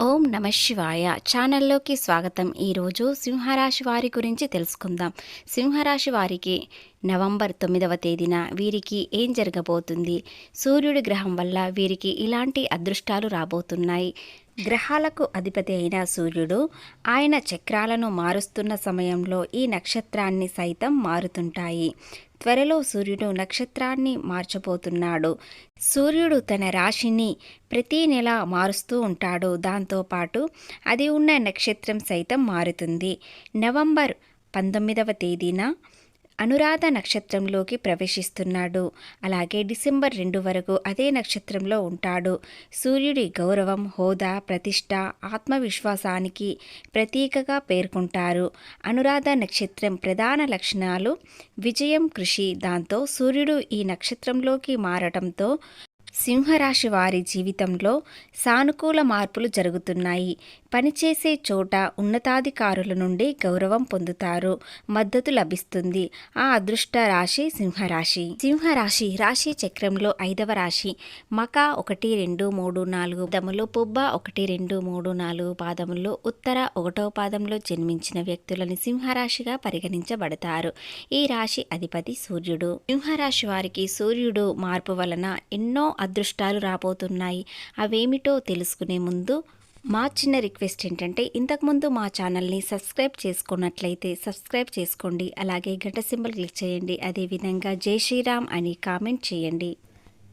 ఓం నమ శివాయ. ఛానల్లోకి స్వాగతం. ఈరోజు సింహరాశి వారి గురించి తెలుసుకుందాం. సింహరాశి వారికి నవంబర్ తొమ్మిదవ తేదీన వీరికి ఏం జరగబోతుంది? సూర్యుడి గ్రహం వల్ల వీరికి ఇలాంటి అదృష్టాలు రాబోతున్నాయి. గ్రహాలకు అధిపతి అయిన సూర్యుడు ఆయన చక్రాలను మారుస్తున్న సమయంలో ఈ నక్షత్రాన్ని సైతం మారుతుంటాయి. త్వరలో సూర్యుడు నక్షత్రాన్ని మార్చబోతున్నాడు. సూర్యుడు తన రాశిని ప్రతి నెల మారుస్తూ ఉంటాడు. దాంతోపాటు అది ఉన్న నక్షత్రం సైతం మారుతుంది. నవంబర్ పంతొమ్మిదవ తేదీన అనురాధ నక్షత్రంలోకి ప్రవేశిస్తున్నాడు. అలాగే డిసెంబర్ రెండు వరకు అదే నక్షత్రంలో ఉంటాడు. సూర్యుడి గౌరవం హోదా ప్రతిష్ట ఆత్మవిశ్వాసానికి ప్రతీకగా పేర్కొంటారు. అనురాధ నక్షత్రం ప్రధాన లక్షణాలు విజయం కృషి. దాంతో సూర్యుడు ఈ నక్షత్రంలోకి మారటంతో సింహరాశి వారి జీవితంలో సానుకూల మార్పులు జరుగుతున్నాయి. పనిచేసే చోట ఉన్నతాధికారుల నుండి గౌరవం పొందుతారు. మద్దతు లభిస్తుంది. ఆ అదృష్ట రాశి సింహరాశి. సింహరాశి రాశి చక్రంలో ఐదవ రాశి. మక ఒకటి రెండు మూడు నాలుగు పాదములు పుబ్బ ఒకటి రెండు మూడు నాలుగు పాదములు ఉత్తర ఒకటో పాదంలో జన్మించిన వ్యక్తులని సింహరాశిగా పరిగణించబడతారు. ఈ రాశి అధిపతి సూర్యుడు. సింహరాశి వారికి సూర్యుడు మార్పు వలన ఎన్నో అదృష్టాలు రాబోతున్నాయి. అవేమిటో తెలుసుకునే ముందు మా చిన్న రిక్వెస్ట్ ఏంటంటే ఇంతకుముందు మా ఛానల్ని సబ్స్క్రైబ్ చేసుకున్నట్లయితే సబ్స్క్రైబ్ చేసుకోండి. అలాగే గంట సింబల్ క్లిక్ చేయండి. అదేవిధంగా జై శ్రీరామ్ అని కామెంట్ చేయండి.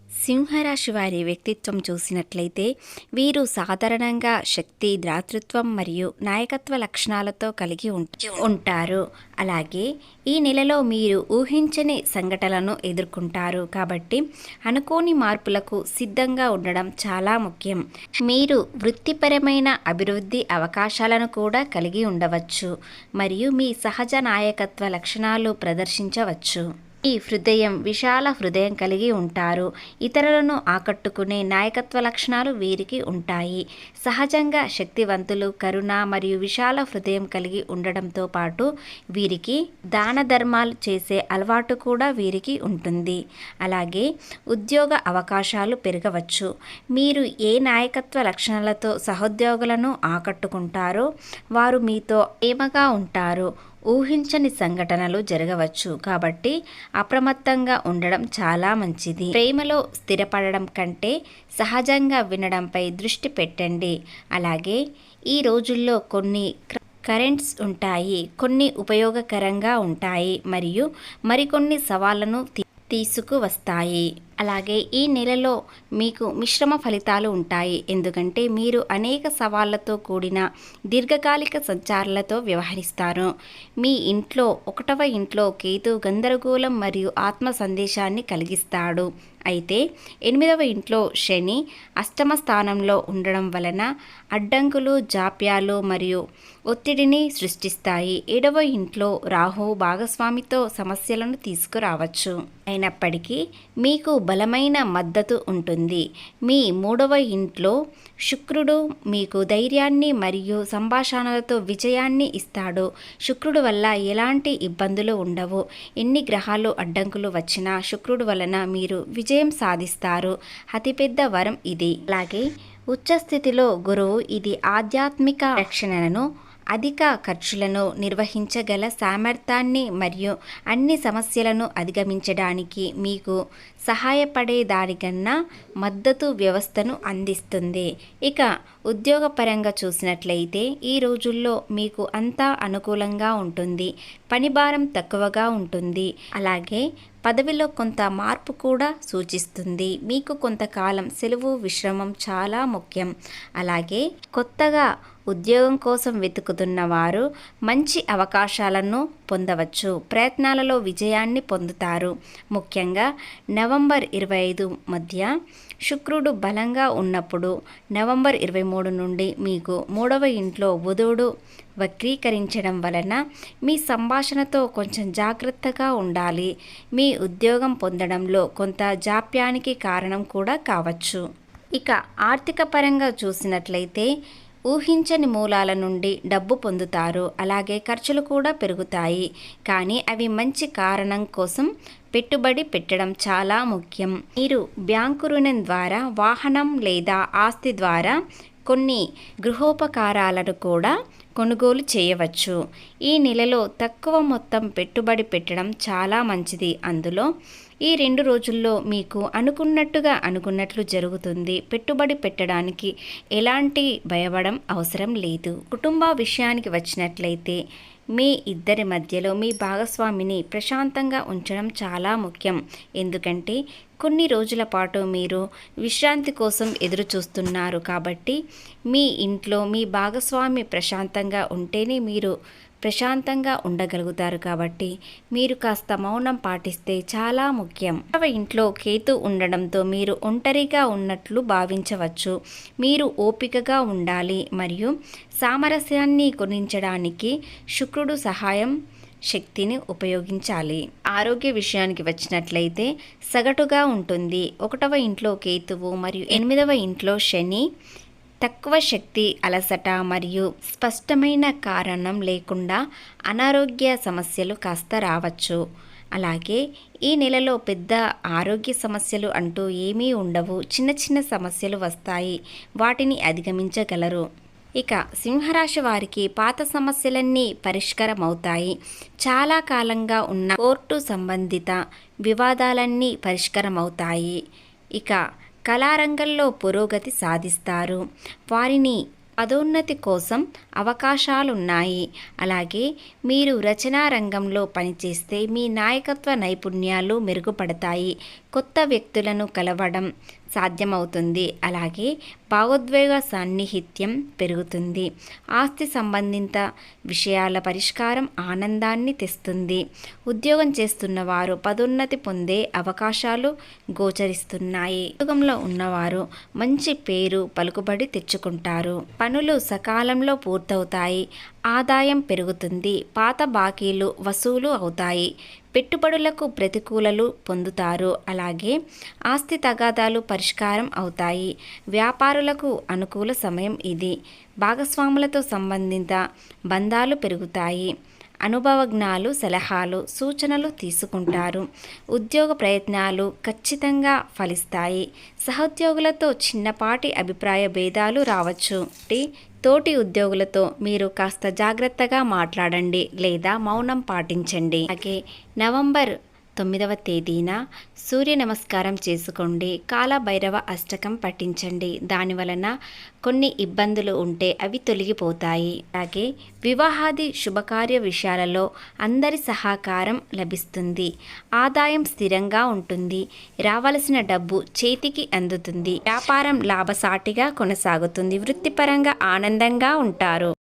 సింహరాశి వారి వ్యక్తిత్వం చూసినట్లయితే వీరు సాధారణంగా శక్తి దాతృత్వం మరియు నాయకత్వ లక్షణాలతో కలిగి ఉంటారు. అలాగే ఈ నెలలో మీరు ఊహించని సంఘటనలను ఎదుర్కొంటారు. కాబట్టి అనుకోని మార్పులకు సిద్ధంగా ఉండడం చాలా ముఖ్యం. మీరు వృత్తిపరమైన అభివృద్ధి అవకాశాలను కూడా కలిగి ఉండవచ్చు మరియు మీ సహజ నాయకత్వ లక్షణాలు ప్రదర్శించవచ్చు. ఈ హృదయం విశాల హృదయం కలిగి ఉంటారు. ఇతరులను ఆకట్టుకునే నాయకత్వ లక్షణాలు వీరికి ఉంటాయి. సహజంగా శక్తివంతులు కరుణ మరియు విశాల హృదయం కలిగి ఉండడంతో పాటు వీరికి దాన ధర్మాలు చేసే అలవాటు కూడా వీరికి ఉంటుంది. అలాగే ఉద్యోగ అవకాశాలు పెరగవచ్చు. మీరు ఏ నాయకత్వ లక్షణాలతో సహోద్యోగులను ఆకట్టుకుంటారో వారు మీతో ప్రేమగా ఉంటారు? ఊహించని సంఘటనలు జరగవచ్చు. కాబట్టి అప్రమత్తంగా ఉండడం చాలా మంచిది. ప్రేమలో స్థిరపడడం కంటే సహజంగా వినడంపై దృష్టి పెట్టండి. అలాగే ఈ రోజుల్లో కొన్ని కరెంట్స్ ఉంటాయి. కొన్ని ఉపయోగకరంగా ఉంటాయి. మరియు మరికొన్ని సవాళ్ళను తీసుకువస్తాయి. అలాగే ఈ నెలలో మీకు మిశ్రమ ఫలితాలు ఉంటాయి. ఎందుకంటే మీరు అనేక సవాళ్ళతో కూడిన దీర్ఘకాలిక సంచారాలతో వ్యవహరిస్తారు. మీ ఇంట్లో ఒకటవ ఇంట్లో కేతు గందరగోళం మరియు ఆత్మ సందేశాన్ని కలిగిస్తాడు. అయితే ఎనిమిదవ ఇంట్లో శని అష్టమ స్థానంలో ఉండడం వలన అడ్డంకులు జాప్యాలు మరియు ఒత్తిడిని సృష్టిస్తాయి. ఏడవ ఇంట్లో రాహు భాగస్వామితో సమస్యలను తీసుకురావచ్చు. అయినప్పటికీ మీకు బలమైన మద్దతు ఉంటుంది. మీ మూడవ ఇంట్లో శుక్రుడు మీకు ధైర్యాన్ని మరియు సంభాషణలతో విజయాన్ని ఇస్తాడు. శుక్రుడు వల్ల ఎలాంటి ఇబ్బందులు ఉండవు. ఎన్ని గ్రహాలు అడ్డంకులు వచ్చినా శుక్రుడు వలన మీరు విజయ సాధిస్తారు. అతిపెద్ద వరం ఇది. అలాగే ఉచ్చస్థితిలో గురువు ఇది ఆధ్యాత్మిక రక్షణను అధిక ఖర్చులను నిర్వహించగల సామర్థ్యాన్ని మరియు అన్ని సమస్యలను అధిగమించడానికి మీకు సహాయపడే దానికన్నా మద్దతు వ్యవస్థను అందిస్తుంది. ఇక ఉద్యోగపరంగా చూసినట్లయితే ఈ రోజుల్లో మీకు అంతా అనుకూలంగా ఉంటుంది. పని భారం తక్కువగా ఉంటుంది. అలాగే పదవిలో కొంత మార్పు కూడా సూచిస్తుంది. మీకు కొంతకాలం సెలవు విశ్రమం చాలా ముఖ్యం. అలాగే కొత్తగా ఉద్యోగం కోసం వెతుకుతున్న వారు మంచి అవకాశాలను పొందవచ్చు. ప్రయత్నాలలో విజయాన్ని పొందుతారు. ముఖ్యంగా నవంబర్ ఇరవై ఐదు మధ్య శుక్రుడు బలంగా ఉన్నప్పుడు నవంబర్ ఇరవై మూడు నుండి మీకు మూడవ ఇంట్లో బుధుడు వక్రీకరించడం వలన మీ సంభాషణతో కొంచెం జాగ్రత్తగా ఉండాలి. మీ ఉద్యోగం పొందడంలో కొంత జాప్యానికి కారణం కూడా కావచ్చు. ఇక ఆర్థిక పరంగా చూసినట్లయితే ఊహించని మూలాల నుండి డబ్బు పొందుతారు. అలాగే ఖర్చులు కూడా పెరుగుతాయి. కానీ అవి మంచి కారణం కోసం పెట్టుబడి పెట్టడం చాలా ముఖ్యం. మీరు బ్యాంకు రుణం ద్వారా వాహనం లేదా ఆస్తి ద్వారా కొన్ని గృహోపకారాలను కూడా కొనుగోలు చేయవచ్చు. ఈ నెలలో తక్కువ మొత్తం పెట్టుబడి పెట్టడం చాలా మంచిది. అందులో ఈ రెండు రోజుల్లో మీకు అనుకున్నట్టుగా అనుకున్నట్లు జరుగుతుంది. పెట్టుబడి పెట్టడానికి ఎలాంటి భయపడం అవసరం లేదు. కుటుంబ విషయానికి వచ్చినట్లయితే మీ ఇద్దరి మధ్యలో మీ భాగస్వామిని ప్రశాంతంగా ఉంచడం చాలా ముఖ్యం. ఎందుకంటే కొన్ని రోజుల పాటు మీరు విశ్రాంతి కోసం ఎదురు చూస్తున్నారు కాబట్టి మీ ఇంట్లో మీ భాగస్వామి ప్రశాంతంగా ఉంటేనే మీరు ప్రశాంతంగా ఉండగలుగుతారు కాబట్టి మీరు కాస్త మౌనం పాటిస్తే చాలా ముఖ్యం. ఇంట్లో కేతు ఉండడంతో మీరు ఒంటరిగా ఉన్నట్లు భావించవచ్చు. మీరు ఓపికగా ఉండాలి మరియు సామరస్యాన్ని కొనించడానికి శుక్రుడు సహాయం శక్తిని ఉపయోగించాలి. ఆరోగ్య విషయానికి వచ్చినట్లయితే సగటుగా ఉంటుంది. ఒకటవ ఇంట్లో కేతువు మరియు ఎనిమిదవ ఇంట్లో శని. తక్కువ శక్తి అలసట మరియు స్పష్టమైన కారణం లేకుండా అనారోగ్య సమస్యలు కాస్త రావచ్చు. అలాగే ఈ నెలలో పెద్ద ఆరోగ్య సమస్యలు అంటూ ఏమీ ఉండవు. చిన్న చిన్న సమస్యలు వస్తాయి. వాటిని అధిగమించగలరు. ఇక సింహరాశి వారికి పాత సమస్యలన్నీ పరిష్కారమవుతాయి. చాలా కాలంగా ఉన్న కోర్టు సంబంధిత వివాదాలన్నీ పరిష్కారమవుతాయి. ఇక కళారంగంలో పురోగతి సాధిస్తారు. వారిని పదోన్నతి కోసం అవకాశాలున్నాయి. అలాగే మీరు రచనా రంగంలో పనిచేస్తే మీ నాయకత్వ నైపుణ్యాలు మెరుగుపడతాయి. కొత్త వ్యక్తులను కలవడం సాధ్యమవుతుంది. అలాగే భావోద్వేగ సాన్నిహిత్యం పెరుగుతుంది. ఆస్తి సంబంధిత విషయాల పరిష్కారం ఆనందాన్ని తెస్తుంది. ఉద్యోగం చేస్తున్న వారు పదోన్నతి పొందే అవకాశాలు గోచరిస్తున్నాయి. ఉద్యోగంలో ఉన్నవారు మంచి పేరు పలుకుబడి తెచ్చుకుంటారు. పనులు సకాలంలో పూర్తవుతాయి. ఆదాయం పెరుగుతుంది. పాత బాకీలు వసూలు అవుతాయి. పెట్టుబడులకు ప్రతికూలలు పొందుతారు. అలాగే ఆస్తి తగాదాలు పరిష్కారం అవుతాయి. వ్యాపారులకు అనుకూల సమయం ఇది. భాగస్వాములతో సంబంధిత బంధాలు పెరుగుతాయి. అనుభవజ్ఞాలు సలహాలు సూచనలు తీసుకుంటారు. ఉద్యోగ ప్రయత్నాలు ఖచ్చితంగా ఫలిస్తాయి. సహోద్యోగులతో చిన్నపాటి అభిప్రాయ భేదాలు రావచ్చు. తోటి ఉద్యోగులతో మీరు కాస్త జాగ్రత్తగా మాట్లాడండి లేదా మౌనం పాటించండి. అలాగే నవంబర్ తొమ్మిదవ తేదీన సూర్య నమస్కారం చేసుకోండి. కాలభైరవ అష్టకం పఠించండి. దాని వలన కొన్ని ఇబ్బందులు ఉంటే అవి తొలగిపోతాయి. అలాగే వివాహాది శుభకార్య విషయాలలో అందరి సహకారం లభిస్తుంది. ఆదాయం స్థిరంగా ఉంటుంది. రావలసిన డబ్బు చేతికి అందుతుంది. వ్యాపారం లాభసాటిగా కొనసాగుతుంది. వృత్తిపరంగా ఆనందంగా ఉంటారు.